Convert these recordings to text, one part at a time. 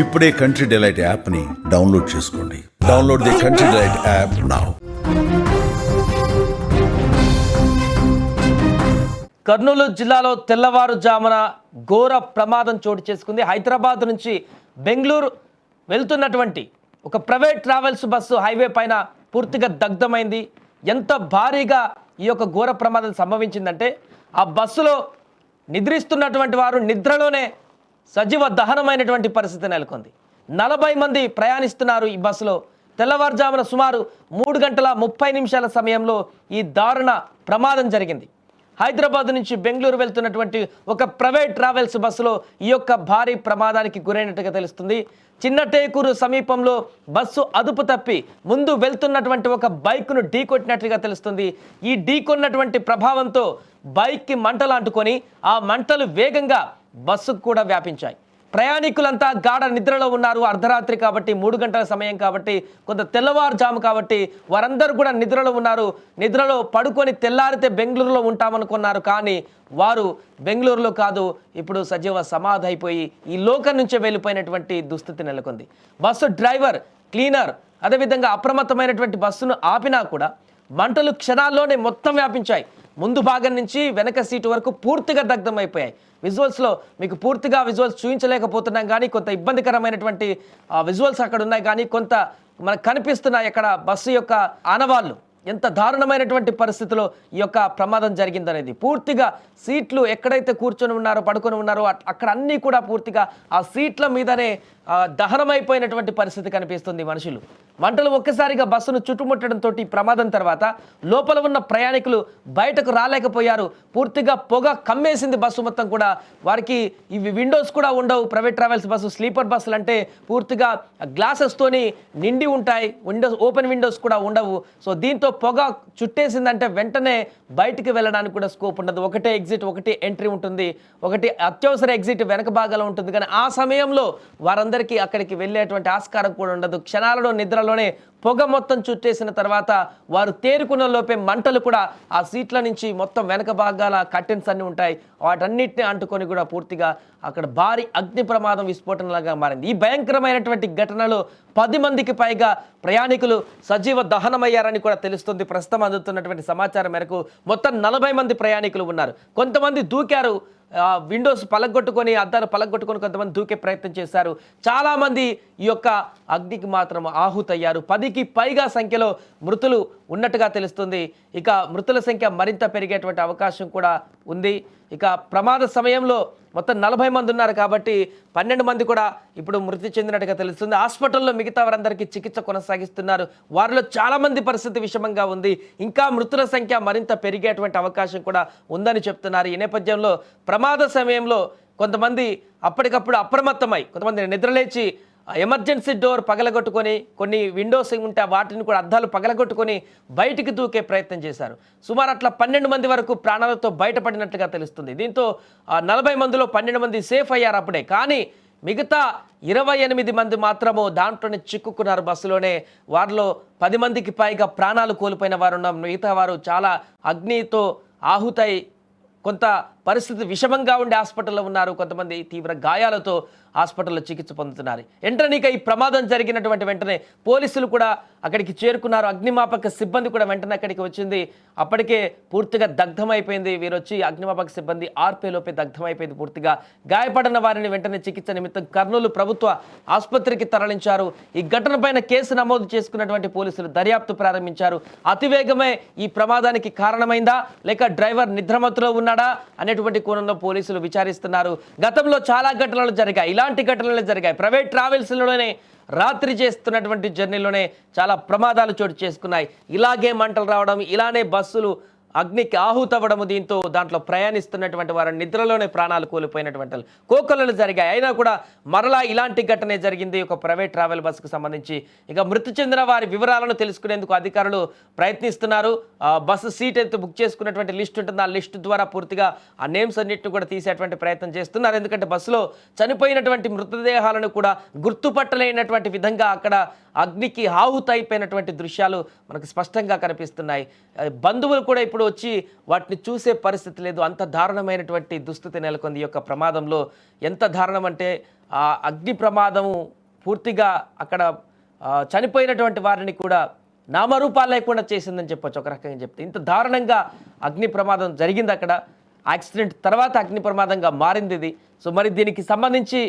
ఇప్పుడే Country Delight యాప్ని download చేసుకోండి. Download the Country Delight app now Kurnool జిల్లాలో తెల్లవారుజామున ఘోర ప్రమాదం చోటు చేసుకుంది. హైదరాబాద్ నుంచి బెంగళూరు వెళ్తున్నటువంటి ఒక ప్రైవేట్ ట్రావెల్స్ బస్సు హైవే పైన పూర్తిగా దగ్ధమైంది. ఎంత భారీగా ఈ యొక్క ఘోర ప్రమాదం సంభవించిందంటే ఆ బస్సులో నిద్రిస్తున్నటువంటి వారు నిద్రలోనే సజీవ దహనమైనటువంటి పరిస్థితి నెలకొంది. నలభై మంది ప్రయాణిస్తున్నారు ఈ బస్సులో. తెల్లవారుజామున సుమారు మూడు గంటల ముప్పై నిమిషాల సమయంలో ఈ దారుణ ప్రమాదం జరిగింది. హైదరాబాద్ నుంచి బెంగళూరు వెళ్తున్నటువంటి ఒక ప్రైవేట్ ట్రావెల్స్ బస్సులో ఈ యొక్క భారీ ప్రమాదానికి గురైనట్టుగా తెలుస్తుంది. చిన్నటేకూరు సమీపంలో బస్సు అదుపు తప్పి ముందు వెళ్తున్నటువంటి ఒక బైక్ను ఢీకొట్టినట్లుగా తెలుస్తుంది. ఈ ఢీకొన్నటువంటి ప్రభావంతో బైక్కి మంటలు అంటుకొని ఆ మంటలు వేగంగా బస్సుకు కూడా వ్యాపించాయి. ప్రయాణికులంతా గాఢ నిద్రలో ఉన్నారు. అర్ధరాత్రి కాబట్టి మూడు గంటల సమయం కాబట్టి కొంత తెల్లవారుజాము కాబట్టి వారందరూ కూడా నిద్రలో ఉన్నారు. నిద్రలో పడుకొని తెల్లారితే బెంగళూరులో ఉంటామనుకున్నారు. కానీ వారు బెంగళూరులో కాదు. ఇప్పుడు సజీవ సమాధి అయిపోయి ఈ లోకం నుంచే వెళ్ళిపోయినటువంటి దుస్థితి నెలకొంది. బస్సు డ్రైవర్ క్లీనర్ అదేవిధంగా అప్రమత్తమైనటువంటి బస్సును ఆపినా కూడా మంటలు క్షణాల్లోనే మొత్తం వ్యాపించాయి. ముందు భాగం నుంచి వెనక సీటు వరకు పూర్తిగా దగ్ధమైపోయాయి. విజువల్స్లో మీకు పూర్తిగా విజువల్స్ చూపించలేకపోతున్నాం కానీ కొంత ఇబ్బందికరమైనటువంటి విజువల్స్ అక్కడ ఉన్నాయి కానీ కొంత మనకు కనిపిస్తున్నాయి అక్కడ బస్సు యొక్క ఆనవాళ్ళు. ఎంత దారుణమైనటువంటి పరిస్థితిలో ఈ యొక్క ప్రమాదం జరిగిందనేది. పూర్తిగా సీట్లు ఎక్కడైతే కూర్చొని ఉన్నారో పడుకొని ఉన్నారో అట్- అక్కడ అన్నీ కూడా పూర్తిగా ఆ సీట్ల మీదనే దహనమైపోయినటువంటి పరిస్థితి కనిపిస్తుంది మనుషులు. మంటలు ఒక్కసారిగా బస్సును చుట్టుముట్టడంతో ప్రమాదం తర్వాత లోపల ఉన్న ప్రయాణికులు బయటకు రాలేకపోయారు. పూర్తిగా పొగ కమ్మేసింది బస్సు మొత్తం కూడా. వారికి ఇవి విండోస్ కూడా ఉండవు. ప్రైవేట్ ట్రావెల్స్ బస్సు స్లీపర్ బస్సులు అంటే పూర్తిగా గ్లాసెస్తోని నిండి ఉంటాయి. విండోస్ ఓపెన్ విండోస్ కూడా ఉండవు. సో దీంతో పొగ చుట్టేసిందంటే వెంటనే బయటికి వెళ్ళడానికి కూడా స్కోప్ ఉండదు. ఒకటే ఎగ్జిట్ ఒకటి ఎంట్రీ ఉంటుంది. ఒకటి అత్యవసర ఎగ్జిట్ వెనక భాగంలో ఉంటుంది. కానీ ఆ సమయంలో అందరికీ అక్కడికి వెళ్ళేటువంటి ఆస్కారం కూడా ఉండదు. క్షణాలలో నిద్రలోనే పొగ మొత్తం చుట్టేసిన తర్వాత వారు తేరుకున్న లోపే మంటలు కూడా ఆ సీట్ల నుంచి మొత్తం వెనక భాగాల కర్టెన్స్ అన్ని ఉంటాయి. వాటన్నిటిని అంటుకొని కూడా పూర్తిగా అక్కడ భారీ అగ్ని ప్రమాదం విస్ఫోటనలాగా మారింది. ఈ భయంకరమైనటువంటి ఘటనలో పది మందికి పైగా ప్రయాణికులు సజీవ దహనమయ్యారని కూడా తెలుస్తుంది. ప్రస్తుతం అందుతున్నటువంటి సమాచారం మేరకు మొత్తం నలభై మంది ప్రయాణికులు ఉన్నారు. కొంతమంది దూకారు. విండోస్ పలగొట్టుకొని అద్దాలు పలగొట్టుకొని కొంతమంది దూకే ప్రయత్నం చేశారు. చాలామంది ఈ యొక్క అగ్నికి మాత్రం ఆహుతయ్యారు. పదికి పైగా సంఖ్యలో మృతులు ఉన్నట్టుగా తెలుస్తుంది. ఇక మృతుల సంఖ్య మరింత పెరిగేటువంటి అవకాశం కూడా ఉంది. ఇక ప్రమాద సమయంలో మొత్తం నలభై మంది ఉన్నారు కాబట్టి పన్నెండు మంది కూడా ఇప్పుడు మృతి చెందినట్టుగా తెలుస్తుంది. హాస్పిటల్లో మిగతా వారందరికీ చికిత్స కొనసాగిస్తున్నారు. వారిలో చాలామంది పరిస్థితి విషమంగా ఉంది. ఇంకా మృతుల సంఖ్య మరింత పెరిగేటువంటి అవకాశం కూడా ఉందని చెప్తున్నారు. ఈ నేపథ్యంలో ప్రమాద సమయంలో కొంతమంది అప్పటికప్పుడు అప్రమత్తమై కొంతమంది నిద్రలేచి ఎమర్జెన్సీ డోర్ పగలగొట్టుకొని కొన్ని విండోస్ ఉంటే వాటిని కూడా అద్దాలు పగలగొట్టుకొని బయటికి దూకే ప్రయత్నం చేశారు. సుమారు అట్లా పన్నెండు మంది వరకు ప్రాణాలతో బయటపడినట్లుగా తెలుస్తుంది. దీంతో నలభై మందిలో పన్నెండు మంది సేఫ్ అయ్యారు అప్పుడే. కానీ మిగతా ఇరవై ఎనిమిది మంది మాత్రము దాంట్లోనే చిక్కుకున్నారు బస్సులోనే. వారిలో పది మందికి పైగా ప్రాణాలు కోల్పోయిన వారు ఉన్న మిగతా వారు చాలా అగ్నితో ఆహుతై కొంత పరిస్థితి విషమంగా ఉండే హాస్పిటల్లో ఉన్నారు. కొంతమంది తీవ్ర గాయాలతో హాస్పిటల్లో చికిత్స పొందుతున్నారు. వెంటనే ఈ ప్రమాదం జరిగినటువంటి వెంటనే పోలీసులు కూడా అక్కడికి చేరుకున్నారు. అగ్నిమాపక సిబ్బంది కూడా వెంటనే అక్కడికి వచ్చింది. అప్పటికే పూర్తిగా దగ్ధమైపోయింది. వీరు వచ్చి అగ్నిమాపక సిబ్బంది ఆర్పేలోపే దగ్ధమైపోయింది పూర్తిగా. గాయపడిన వారిని వెంటనే చికిత్స నిమిత్తం కర్నూలు ప్రభుత్వ ఆసుపత్రికి తరలించారు. ఈ ఘటన పైన కేసు నమోదు చేసుకున్నటువంటి పోలీసులు దర్యాప్తు ప్రారంభించారు. అతివేగమే ఈ ప్రమాదానికి కారణమైందా? లేక డ్రైవర్ నిద్రమత్తులో ఉన్నాడా? అనేటువంటి కోణంలో పోలీసులు విచారిస్తున్నారు. గతంలో చాలా ఘటనలు జరిగాయి. ఇలాంటి ఘటనలు జరిగాయి. ప్రైవేట్ ట్రావెల్స్లోనే రాత్రి చేస్తున్నటువంటి జర్నీలోనే చాలా ప్రమాదాలు చోటు చేసుకున్నాయి. ఇలాగే మంటలు రావడం ఇలానే బస్సులు అగ్నికి ఆహుతవ్వడము దీంతో దాంట్లో ప్రయాణిస్తున్నటువంటి వారి నిద్రలోనే ప్రాణాలు కోల్పోయినటువంటి కోకొల్లలు జరిగాయి. అయినా కూడా మరలా ఇలాంటి ఘటనే జరిగింది. ఒక ప్రైవేట్ ట్రావెల్ బస్సుకు సంబంధించి ఇక మృతి చెందిన వారి వివరాలను తెలుసుకునేందుకు అధికారులు ప్రయత్నిస్తున్నారు. బస్సు సీట్ అయితే బుక్ చేసుకున్నటువంటి లిస్ట్ ఉంటుంది. ఆ లిస్ట్ ద్వారా పూర్తిగా ఆ నేమ్స్ అన్నింటిని కూడా తీసేటువంటి ప్రయత్నం చేస్తున్నారు. ఎందుకంటే బస్సులో చనిపోయినటువంటి మృతదేహాలను కూడా గుర్తుపట్టలేనటువంటి విధంగా అక్కడ అగ్నికి ఆహుతైపోయినటువంటి దృశ్యాలు మనకు స్పష్టంగా కనిపిస్తున్నాయి. బంధువులు కూడా ఇప్పుడు అప్పుడప్పుడు వచ్చి వాటిని చూసే పరిస్థితి లేదు. అంత దారుణమైనటువంటి దుస్థితి నెలకొంది. యొక్క ప్రమాదంలో ఎంత దారుణం అంటే ఆ అగ్ని ప్రమాదము పూర్తిగా అక్కడ చనిపోయినటువంటి వారిని కూడా నామరూపాలు లేకుండా చేసిందని చెప్పొచ్చు. ఒక రకంగా చెప్తే ఇంత దారుణంగా అగ్ని ప్రమాదం జరిగింది అక్కడ. యాక్సిడెంట్ తర్వాత అగ్ని ప్రమాదంగా మారింది ఇది. సో మరి దీనికి సంబంధించి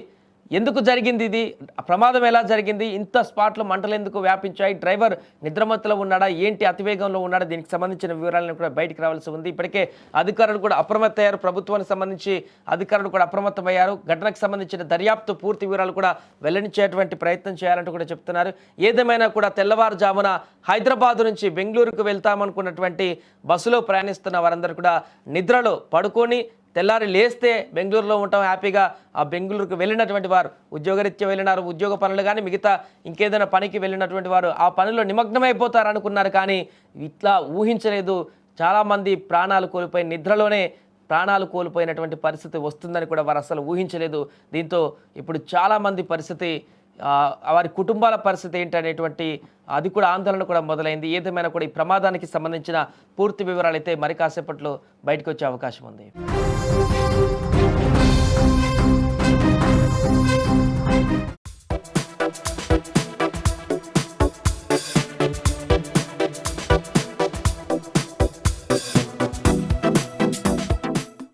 ఎందుకు జరిగింది ఇది? ప్రమాదం ఎలా జరిగింది? ఇంత స్పాట్లో మంటలు ఎందుకు వ్యాపించాయి? డ్రైవర్ నిద్రమత్తులో ఉన్నాడా? ఏంటి అతివేగంలో ఉన్నాడా? దీనికి సంబంధించిన వివరాలను కూడా బయటకు రావాల్సి ఉంది. ఇప్పటికే అధికారులు కూడా అప్రమత్తమయ్యారు ప్రభుత్వానికి సంబంధించి అధికారులు కూడా అప్రమత్తమయ్యారు. ఘటనకు సంబంధించిన దర్యాప్తు పూర్తి వివరాలు కూడా వెల్లడించేటువంటి ప్రయత్నం చేయాలంటూ కూడా చెప్తున్నారు. ఏదేమైనా కూడా తెల్లవారుజామున హైదరాబాద్ నుంచి బెంగళూరుకు వెళ్తామనుకున్నటువంటి బస్సులో ప్రయాణిస్తున్న వారందరూ కూడా నిద్రలో పడుకొని తెల్లారి లేస్తే బెంగళూరులో ఉంటాం హ్యాపీగా. ఆ బెంగళూరుకు వెళ్ళినటువంటి వారు ఉద్యోగరీత్యా వెళ్ళినారు ఉద్యోగ పనులు కానీ మిగతా ఇంకేదైనా పనికి వెళ్ళినటువంటి వారు ఆ పనిలో నిమగ్నమైపోతారు అనుకున్నారు కానీ ఇట్లా ఊహించలేదు. చాలామంది ప్రాణాలు కోల్పోయి నిద్రలోనే ప్రాణాలు కోల్పోయినటువంటి పరిస్థితి వస్తుందని కూడా వారు అసలు ఊహించలేదు. దీంతో ఇప్పుడు చాలామంది పరిస్థితి వారి కుటుంబాల పరిస్థితి ఏంటనేటువంటి అది కూడా ఆందోళన కూడా మొదలైంది. ఏదేమైనా కూడా ఈ ప్రమాదానికి సంబంధించిన పూర్తి వివరాలు అయితే మరి కాసేపట్లో బయటకు వచ్చే అవకాశం ఉంది.